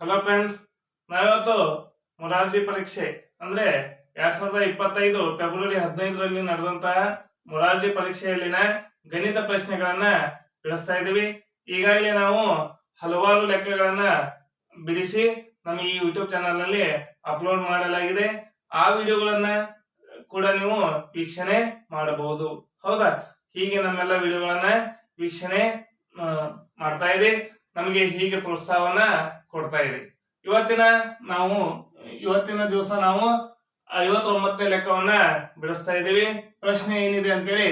Hello friends ನಾವಿವತ್ತು ಮೊರಾರ್ಜಿ ಪರೀಕ್ಷೆ, ಅಂದ್ರೆ ಎರಡ್ ಸಾವಿರದ ಇಪ್ಪತ್ತೈದು ಫೆಬ್ರವರಿ ಹದಿನೈದರಲ್ಲಿ ನಡೆದಂತಹ ಮೊರಾರ್ಜಿ ಪರೀಕ್ಷೆಯಲ್ಲಿನ ಗಣಿತ ಪ್ರಶ್ನೆಗಳನ್ನ ಬಿಡಿಸ್ತಾ ಇದ್ದೀವಿ. ಈಗಾಗಲೇ ನಾವು ಹಲವಾರು ಲೆಕ್ಕಗಳನ್ನ ಬಿಡಿಸಿ ನಮ್ಮ ಈ ಯೂಟ್ಯೂಬ್ ಚಾನಲ್ನಲ್ಲಿ ಅಪ್ಲೋಡ್ ಮಾಡಲಾಗಿದೆ. ಆ ವಿಡಿಯೋಗಳನ್ನ ಕೂಡ ನೀವು ವೀಕ್ಷಣೆ ಮಾಡಬಹುದು. ಹೌದಾ? ಹೀಗೆ ನಮ್ಮೆಲ್ಲ ವಿಡಿಯೋಗಳನ್ನ ವೀಕ್ಷಣೆ ಮಾಡ್ತಾ ಇರಿ. ನಮಗೆ ಹೀಗೆ ಪ್ರೋತ್ಸಾಹವನ್ನ ಕೊಡ್ತಾ ಇದೆ ಇವತ್ತಿನ ನಾವು, ಇವತ್ತಿನ ದಿವಸ ನಾವು ಐವತ್ತೊಂಬತ್ತನೇ ಲೆಕ್ಕವನ್ನ ಬಿಡಿಸ್ತಾ ಇದ್ದೀವಿ. ಪ್ರಶ್ನೆ ಏನಿದೆ ಅಂತೇಳಿ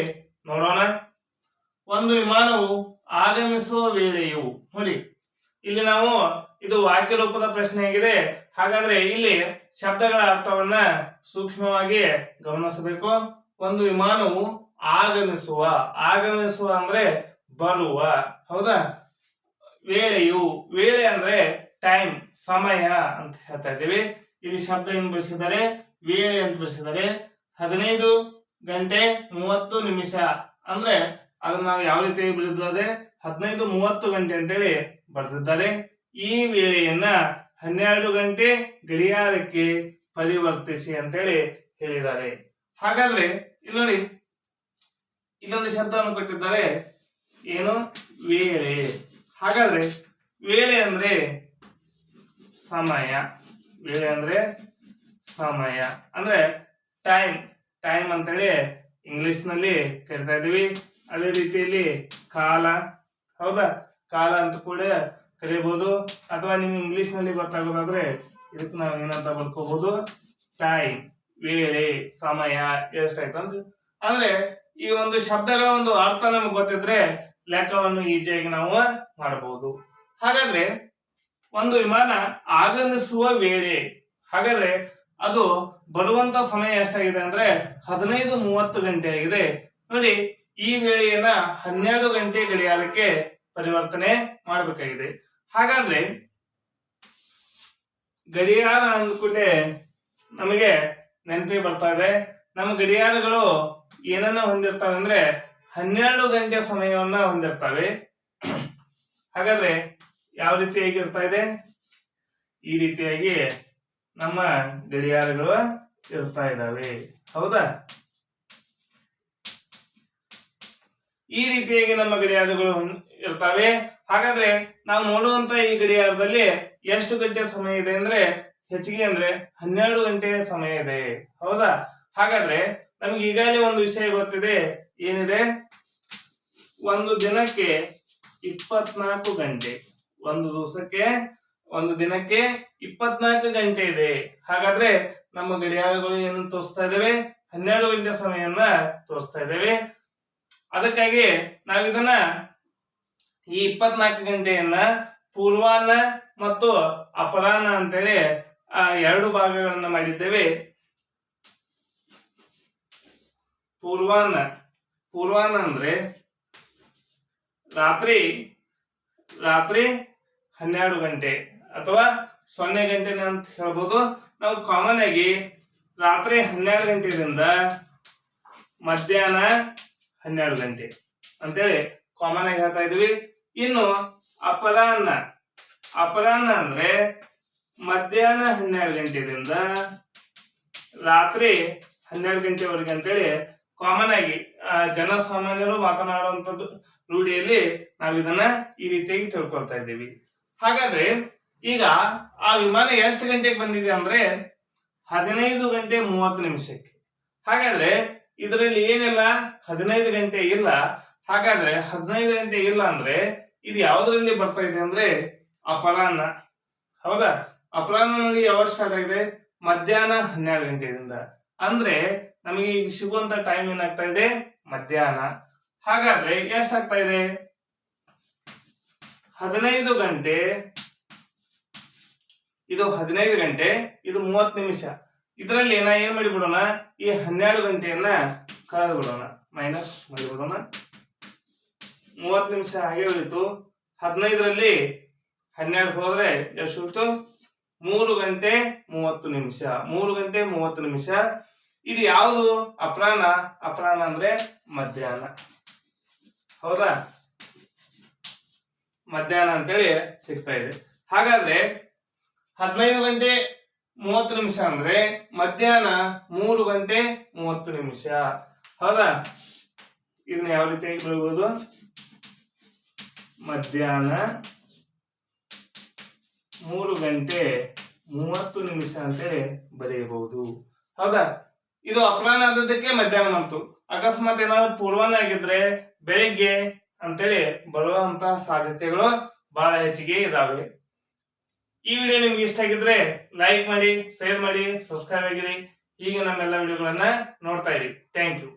ನೋಡೋಣ. ಒಂದು ವಿಮಾನವು ಆಗಮಿಸುವ ವೇಳೆಯು, ನೋಡಿ, ಇಲ್ಲಿ ನಾವು, ಇದು ವಾಕ್ಯ ರೂಪದ ಪ್ರಶ್ನೆ ಆಗಿದೆ. ಹಾಗಾದ್ರೆ ಇಲ್ಲಿ ಶಬ್ದಗಳ ಅರ್ಥವನ್ನ ಸೂಕ್ಷ್ಮವಾಗಿ ಗಮನಿಸಬೇಕು. ಒಂದು ವಿಮಾನವು ಆಗಮಿಸುವ ಆಗಮಿಸುವ ಅಂದ್ರೆ ಬರುವ, ಹೌದಾ? ವೇಳೆಯು, ವೇಳೆ ಅಂದ್ರೆ ಟೈಮ್ ಸಮಯ ಅಂತ ಹೇಳ್ತಾ ಇದ್ದೀವಿ. ಇಲ್ಲಿ ಶಬ್ದ ಏನು ಬಳಸಿದ್ದಾರೆ? ವೇಳೆ ಅಂತ ಬಳಸಿದ್ದಾರೆ. ಹದಿನೈದು ಗಂಟೆ ಮೂವತ್ತು ನಿಮಿಷ. ಅಂದ್ರೆ ಅದನ್ನ ನಾವು ಯಾವ ರೀತಿ ಬರೆದಿದ್ದಾರೆ ಹದಿನೈದು ಮೂವತ್ತು ಗಂಟೆ ಅಂತೇಳಿ ಬರೆದಿದ್ದಾರೆ ಈ ವೇಳೆಯನ್ನ ಹನ್ನೆರಡು ಗಂಟೆ ಗಡಿಯಾರಕ್ಕೆ ಪರಿವರ್ತಿಸಿ ಅಂತೇಳಿ ಹೇಳಿದ್ದಾರೆ. ಹಾಗಾದ್ರೆ ಇಲ್ಲಿ ನೋಡಿ, ಇಲ್ಲೊಂದು ಶಬ್ದವನ್ನು ಕೊಟ್ಟಿದ್ದಾರೆ. ಏನು? ವೇಳೆ. ಹಾಗಾದ್ರೆ ವೇಳೆ ಅಂದ್ರೆ ಸಮಯ. ವೇಳೆ ಅಂದ್ರೆ ಸಮಯ. ಅಂದ್ರೆ ಟೈಮ್ ಟೈಮ್ ಅಂತೇಳಿ ಇಂಗ್ಲಿಷ್ನಲ್ಲಿ ಕರಿತಾ ಇದೀವಿ ಅದೇ ರೀತಿಯಲ್ಲಿ ಕಾಲ. ಹೌದಾ? ಕಾಲ ಅಂತ ಕೂಡ ಕರಿಬಹುದು ಅಥವಾ ನಿಮ್ಗೆ ಇಂಗ್ಲಿಷ್ನಲ್ಲಿ ಗೊತ್ತಾಗೋದಾದ್ರೆ ಇದಕ್ಕೆ ನಾವು ಏನಂತ ಬರ್ಕೋಬಹುದು ಟೈಮ್ ವೇಳೆ ಸಮಯ. ಎಷ್ಟಾಯ್ತು ಅಂತ ಅಂದ್ರೆ ಈ ಒಂದು ಶಬ್ದಗಳ ಒಂದು ಅರ್ಥ ನಮಗೆ ಗೊತ್ತಿದ್ರೆ ಲೆಕ್ಕವನ್ನು ಈಜಿಯಾಗಿ ನಾವು ಮಾಡಬಹುದು ಹಾಗಾದ್ರೆ ಒಂದು ವಿಮಾನ ಆಗಮಿಸುವ ವೇಳೆ, ಹಾಗಾದ್ರೆ ಅದು ಬರುವಂತ ಸಮಯ ಎಷ್ಟಾಗಿದೆ ಅಂದ್ರೆ ಹದಿನೈದು ಮೂವತ್ತು ಗಂಟೆ ಆಗಿದೆ. ನೋಡಿ, ಈ ವೇಳೆಯನ್ನ ಹನ್ನೆರಡು ಗಂಟೆ ಗಡಿಯಾರಕ್ಕೆ ಪರಿವರ್ತನೆ ಮಾಡಬೇಕಾಗಿದೆ. ಹಾಗಾದ್ರೆ ಗಡಿಯಾರ ಅಂದ್ಕೊಂಡೆ ನಮಗೆ ನೆನಪಿ ಬರ್ತಾ ಇದೆ. ನಮ್ಮ ಗಡಿಯಾರಗಳು ಏನನ್ನ ಹೊಂದಿರ್ತವೆ ಅಂದ್ರೆ ಹನ್ನೆರಡು ಗಂಟೆ ಸಮಯವನ್ನ ಹೊಂದಿರ್ತವೆ. ಹಾಗಾದ್ರೆ ಯಾವ ರೀತಿಯಾಗಿ ಇರ್ತಾ ಇದೆ? ಈ ರೀತಿಯಾಗಿ ನಮ್ಮ ಗಡಿಯಾರಗಳು ಇರ್ತಾ ಇದಾವೆ ಹೌದಾ? ಈ ರೀತಿಯಾಗಿ ನಮ್ಮ ಗಡಿಯಾರಗಳು ಇರ್ತಾವೆ. ಹಾಗಾದ್ರೆ ನಾವು ನೋಡುವಂತ ಈ ಗಡಿಯಾರದಲ್ಲಿ ಎಷ್ಟು ಗಂಟೆ ಸಮಯ ಇದೆ ಅಂದ್ರೆ ಹೆಚ್ಚಿಗೆ ಅಂದ್ರೆ ಹನ್ನೆರಡು ಗಂಟೆ ಸಮಯ ಇದೆ. ಹೌದಾ? ಹಾಗಾದ್ರೆ ನಮ್ಗೆ ಈಗಾಗಲೇ ಒಂದು ವಿಷಯ ಗೊತ್ತಿದೆ. ಏನಿದೆ? ಒಂದು ದಿನಕ್ಕೆ ಇಪ್ಪತ್ನಾಲ್ಕು ಗಂಟೆ. ಒಂದು ದಿವಸಕ್ಕೆ, ಒಂದು ದಿನಕ್ಕೆ ಇಪ್ಪತ್ನಾಲ್ಕು ಗಂಟೆ ಇದೆ. ಹಾಗಾದ್ರೆ ನಮ್ಮ ಗಡಿಯಾರಗಳು ಏನು ತೋರಿಸ್ತಾ ಇದ್ದೇವೆ ಹನ್ನೆರಡು ಗಂಟೆ ಸಮಯವನ್ನ ತೋರಿಸ್ತಾ ಇದ್ದೇವೆ ಅದಕ್ಕಾಗಿ ನಾವು ಇದನ್ನ ಈ ಇಪ್ಪತ್ನಾಲ್ಕು ಗಂಟೆಯನ್ನ ಪೂರ್ವಾನ್ನ ಮತ್ತು ಅಪರಾಹ್ನ ಅಂತೇಳಿ, ಆ, ಎರಡು ಭಾಗಗಳನ್ನ ಮಾಡಿದ್ದೇವೆ. ಪೂರ್ವಾನ್ನ ಪೂರ್ವಾನ್ನ ಅಂದ್ರೆ ರಾತ್ರಿ ರಾತ್ರಿ ಹನ್ನೆರಡು ಗಂಟೆ ಅಥವಾ ಸೊನ್ನೆ ಗಂಟೆ ಅಂತ ಹೇಳ್ಬೋದು. ನಾವು ಕಾಮನ್ ಆಗಿ ರಾತ್ರಿ ಹನ್ನೆರಡು ಗಂಟೆಯಿಂದ ಮಧ್ಯಾಹ್ನ ಹನ್ನೆರಡು ಗಂಟೆ ಅಂತೇಳಿ ಕಾಮನ್ ಆಗಿ ಹೇಳ್ತಾ ಇದೀವಿ ಇನ್ನು ಅಪರಾಹ್ನ ಅಪರಾಹ್ನ ಅಂದ್ರೆ ಮಧ್ಯಾಹ್ನ ಹನ್ನೆರಡು ಗಂಟೆಯಿಂದ ರಾತ್ರಿ ಹನ್ನೆರಡು ಗಂಟೆವರೆಗೆ ಅಂತೇಳಿ ಕಾಮನ್ ಆಗಿ ಜನಸಾಮಾನ್ಯರು ಮಾತನಾಡುವಂಥದ್ದು ರೂಢಿಯಲ್ಲಿ ನಾವು ಇದನ್ನ ಈ ರೀತಿಯಾಗಿ ತಿಳ್ಕೊಳ್ತಾ ಇದ್ದೀವಿ. ಹಾಗಾದ್ರೆ ಈಗ ಆ ವಿಮಾನ ಎಷ್ಟು ಗಂಟೆಗೆ ಬಂದಿದೆ ಅಂದ್ರೆ ಹದಿನೈದು ಗಂಟೆ ಮೂವತ್ತು ನಿಮಿಷಕ್ಕೆ. ಹಾಗಾದ್ರೆ ಇದರಲ್ಲಿ ಏನಿಲ್ಲ? ಹದಿನೈದು ಗಂಟೆ ಇಲ್ಲ. ಹಾಗಾದ್ರೆ ಹದಿನೈದು ಗಂಟೆ ಇಲ್ಲ ಅಂದ್ರೆ ಇದು ಯಾವುದರಲ್ಲಿ ಬರ್ತಾ ಇದೆ ಅಂದ್ರೆ ಅಪರಾಹ್ನ. ಹೌದಾ? ಅಪರಾಹ್ನದಲ್ಲಿ ಯಾವಾಗ ಸ್ಟಾರ್ಟ್ ಆಗಿದೆ? ಮಧ್ಯಾಹ್ನ ಹನ್ನೆರಡು ಗಂಟೆಯಿಂದ. ಅಂದ್ರೆ ನಮಗೆ ಈಗ ಸಿಗುವಂತ ಟೈಮ್ ಏನಾಗ್ತಾ ಇದೆ? ಮಧ್ಯಾಹ್ನ. ಹಾಗಾದ್ರೆ ಎಷ್ಟಾಗ್ತಾ ಇದೆ? ಹದಿನೈದು ಗಂಟೆ, ಇದು ಹದಿನೈದು ಗಂಟೆ, ಇದು ಮೂವತ್ತು ನಿಮಿಷ. ಇದರಲ್ಲಿ ನಾ ಏನ್ ಮಾಡಿಬಿಡೋಣ? ಈ ಹನ್ನೆರಡು ಗಂಟೆಯನ್ನ ಕಳೆದು ಬಿಡೋಣ ಮೈನಸ್ ಮಾಡಿಬಿಡೋಣ. ಮೂವತ್ತು ನಿಮಿಷ ಹಾಗೆ ಉಳಿತು. ಹದಿನೈದರಲ್ಲಿ ಹನ್ನೆರಡು ಹೋದ್ರೆ ಎಷ್ಟು ಉಳಿತು? ಮೂರು ಗಂಟೆ ಮೂವತ್ತು ನಿಮಿಷ. ಮೂರು ಗಂಟೆ ಮೂವತ್ತು ನಿಮಿಷ. ಇದು ಯಾವುದು? ಅಪರಾಹ್ನ ಅಪರಾಹ್ನ ಅಂದ್ರೆ ಮಧ್ಯಾಹ್ನ. ಹೌದಾ? ಮಧ್ಯಾಹ್ನ ಅಂತೇಳಿ ಸಿಗ್ತಾ ಇದೆ. ಹಾಗಾದ್ರೆ ಹದಿನೈದು ಗಂಟೆ ಮೂವತ್ತು ನಿಮಿಷ ಅಂದ್ರೆ ಮಧ್ಯಾಹ್ನ ಮೂರು ಗಂಟೆ ಮೂವತ್ತು ನಿಮಿಷ. ಹೌದಾ? ಇದನ್ನ ಯಾವ ರೀತಿಯಾಗಿ ಬರಬಹುದು? ಮಧ್ಯಾಹ್ನ ಮೂರು ಗಂಟೆ ಮೂವತ್ತು ನಿಮಿಷ ಅಂತೇಳಿ ಬರೆಯಬಹುದು. ಹೌದಾ? ಇದು ಅಪರಾಹ್ನ ಆದದ್ದಕ್ಕೆ ಮಧ್ಯಾಹ್ನ ಬಂತು. ಅಕಸ್ಮಾತ್ ಏನಾದ್ರು ಪೂರ್ವನ ಆಗಿದ್ರೆ ಬೆಳಿಗ್ಗೆ ಅಂತೇಳಿ ಬರುವಂತಹ ಸಾಧ್ಯತೆಗಳು ಬಹಳ ಹೆಚ್ಚಿಗೆ ಇದಾವೆ. ಈ ವಿಡಿಯೋ ನಿಮ್ಗೆ ಇಷ್ಟ ಆಗಿದ್ರೆ ಲೈಕ್ ಮಾಡಿ ಶೇರ್ ಮಾಡಿ ಸಬ್ಸ್ಕ್ರೈಬ್ ಆಗಿರಿ. ಹೀಗೆ ನಮ್ಮೆಲ್ಲ ವಿಡಿಯೋಗಳನ್ನ ನೋಡ್ತಾ ಇರಿ. Thank you